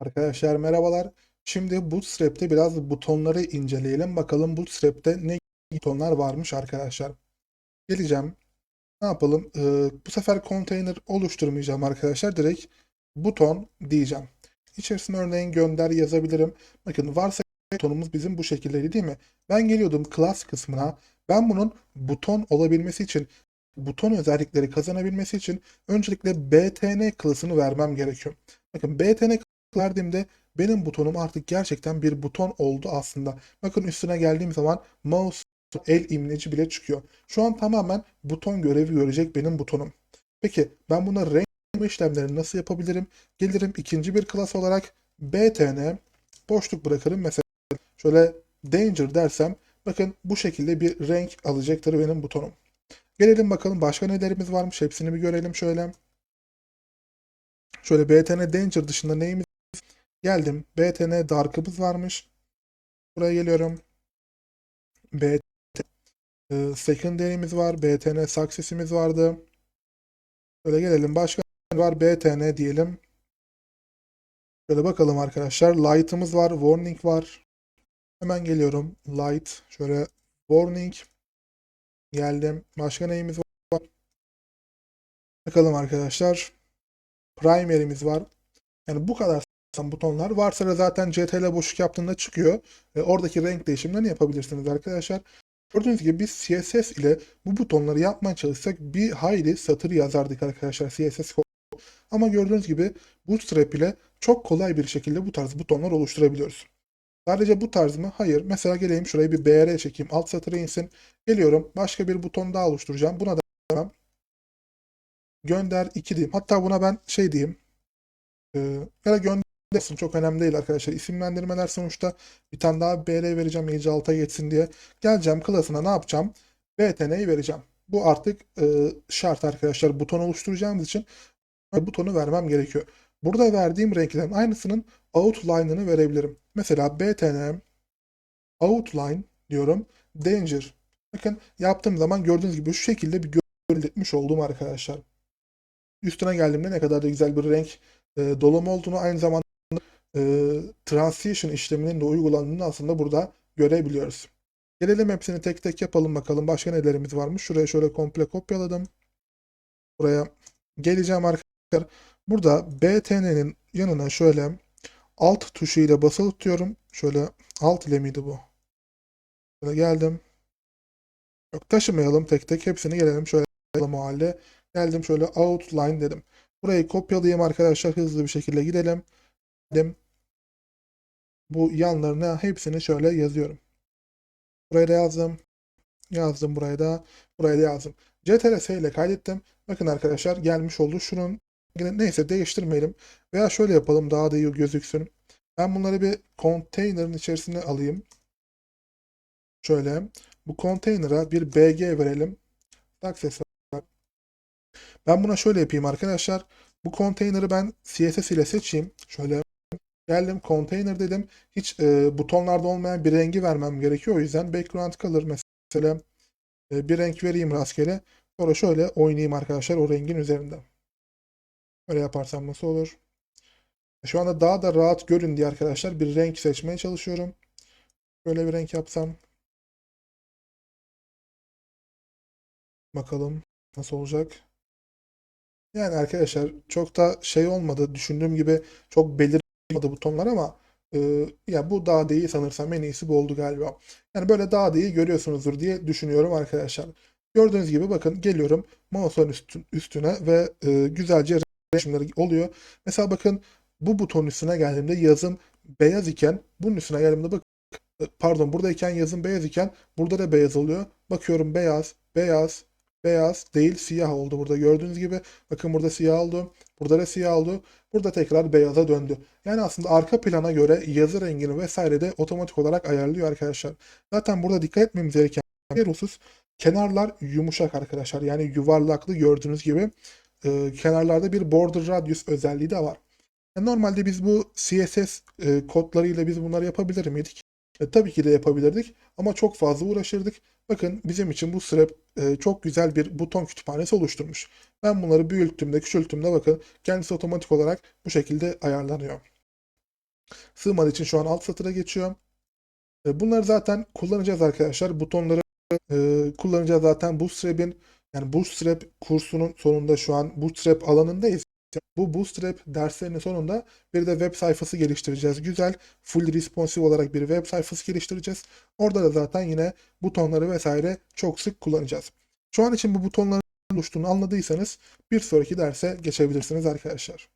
Arkadaşlar merhabalar. Şimdi Bootstrap'te biraz butonları inceleyelim. Bakalım Bootstrap'te ne butonlar varmış arkadaşlar. Geleceğim. Ne yapalım? Ee, bu sefer container oluşturmayacağım arkadaşlar. Direkt buton diyeceğim. İçerisine örneğin gönder yazabilirim. Bakın varsa butonumuz bizim bu şekildeydi değil mi? Ben geliyordum class kısmına. Ben bunun buton olabilmesi için buton özellikleri kazanabilmesi için öncelikle btn klasını vermem gerekiyor. Bakın btn verdiğimde benim butonum artık gerçekten bir buton oldu aslında. Bakın üstüne geldiğim zaman mouse el imleci bile çıkıyor. Şu an tamamen buton görevi görecek benim butonum. Peki ben buna renk işlemlerini nasıl yapabilirim? Gelirim ikinci bir klas olarak btn boşluk bırakırım. Mesela şöyle danger dersem bakın bu şekilde bir renk alacaktır benim butonum. Gelelim bakalım başka nelerimiz varmış. Hepsini bir görelim şöyle. Şöyle btn danger dışında neyimiz Geldim. BTN Dark'ımız varmış. Buraya geliyorum. BTN e, Secondary'miz var. BTN Success'imiz vardı. Böyle gelelim. Başka var. BTN diyelim. Şöyle bakalım arkadaşlar. Light'ımız var. Warning var. Hemen geliyorum. Light. Şöyle Warning. Geldim. Başka neyimiz var? Bakalım arkadaşlar. Primary'miz var. Yani bu kadar butonlar. Varsa da zaten CTRL boşluk yaptığında çıkıyor. E, oradaki renk değişimlerini yapabilirsiniz arkadaşlar. Gördüğünüz gibi biz CSS ile bu butonları yapmaya çalışsak bir hayli satır yazardık arkadaşlar CSS. Ama gördüğünüz gibi Bootstrap ile çok kolay bir şekilde bu tarz butonlar oluşturabiliyoruz. Sadece bu tarz mı? Hayır. Mesela geleyim şuraya bir BR çekeyim. Alt satıra insin. Geliyorum. Başka bir buton daha oluşturacağım. Buna da gönder 2 diyeyim. Hatta buna ben şey diyeyim. E, ya da gönder olsun çok önemli değil arkadaşlar. İsimlendirmeler sonuçta bir tane daha BR vereceğim iyice alta geçsin diye. Geleceğim klasına ne yapacağım? BTN'yi vereceğim. Bu artık e, şart arkadaşlar. Buton oluşturacağımız için butonu vermem gerekiyor. Burada verdiğim renklerin aynısının outline'ını verebilirim. Mesela BTN outline diyorum. Danger. Bakın yaptığım zaman gördüğünüz gibi şu şekilde bir görüntületmiş oldum arkadaşlar. Üstüne geldiğimde ne kadar da güzel bir renk e, dolum olduğunu aynı zamanda e, transition işleminin de uygulandığını aslında burada görebiliyoruz. Gelelim hepsini tek tek yapalım bakalım. Başka nelerimiz varmış. Şuraya şöyle komple kopyaladım. Buraya geleceğim arkadaşlar. Burada BTN'nin yanına şöyle alt tuşu ile basılı tutuyorum. Şöyle alt ile miydi bu? Şöyle geldim. Yok taşımayalım tek tek. Hepsini gelelim şöyle o halde. Geldim şöyle outline dedim. Burayı kopyalayayım arkadaşlar. Hızlı bir şekilde gidelim. Dedim bu yanlarına hepsini şöyle yazıyorum. Buraya da yazdım. Yazdım buraya da. Buraya da yazdım. CTRS ile kaydettim. Bakın arkadaşlar gelmiş oldu. Şunun neyse değiştirmeyelim. Veya şöyle yapalım daha da iyi gözüksün. Ben bunları bir konteynerin içerisine alayım. Şöyle. Bu konteynera bir BG verelim. Access ben buna şöyle yapayım arkadaşlar. Bu konteyneri ben CSS ile seçeyim. Şöyle Geldim container dedim. Hiç e, butonlarda olmayan bir rengi vermem gerekiyor. O yüzden background color mesela e, bir renk vereyim rastgele. Sonra şöyle oynayayım arkadaşlar o rengin üzerinde. Böyle yaparsam nasıl olur? Şu anda daha da rahat görün diye arkadaşlar bir renk seçmeye çalışıyorum. Böyle bir renk yapsam. Bakalım nasıl olacak. Yani arkadaşlar çok da şey olmadı. Düşündüğüm gibi çok belirgin olmadı butonlar ama e, ya bu daha da iyi sanırsam en iyisi bu oldu galiba. Yani böyle daha da iyi görüyorsunuzdur diye düşünüyorum arkadaşlar. Gördüğünüz gibi bakın geliyorum mouse'un üstüne ve e, güzelce resimleri oluyor. Mesela bakın bu buton üstüne geldiğimde yazım beyaz iken bunun üstüne geldiğimde bak pardon buradayken yazım beyaz iken burada da beyaz oluyor. Bakıyorum beyaz, beyaz, beyaz değil siyah oldu burada gördüğünüz gibi. Bakın burada siyah oldu. Burada da siyah oldu. Burada tekrar beyaza döndü. Yani aslında arka plana göre yazı rengini vesaire de otomatik olarak ayarlıyor arkadaşlar. Zaten burada dikkat etmemiz gereken bir husus kenarlar yumuşak arkadaşlar. Yani yuvarlaklı gördüğünüz gibi e, kenarlarda bir border radius özelliği de var. Yani normalde biz bu CSS e, kodlarıyla biz bunları yapabilir miydik? E, tabii ki de yapabilirdik ama çok fazla uğraşırdık. Bakın bizim için bu Strap e, çok güzel bir buton kütüphanesi oluşturmuş. Ben bunları büyüttüğümde, küçülttüğümde bakın kendisi otomatik olarak bu şekilde ayarlanıyor. Sığmadığı için şu an alt satıra geçiyorum. E, Bunları zaten kullanacağız arkadaşlar. Butonları e, kullanacağız zaten Bootstrap'in yani Bootstrap kursunun sonunda şu an Bootstrap alanındayız. Bu Bootstrap derslerinin sonunda bir de web sayfası geliştireceğiz. Güzel, full responsive olarak bir web sayfası geliştireceğiz. Orada da zaten yine butonları vesaire çok sık kullanacağız. Şu an için bu butonların oluştuğunu anladıysanız bir sonraki derse geçebilirsiniz arkadaşlar.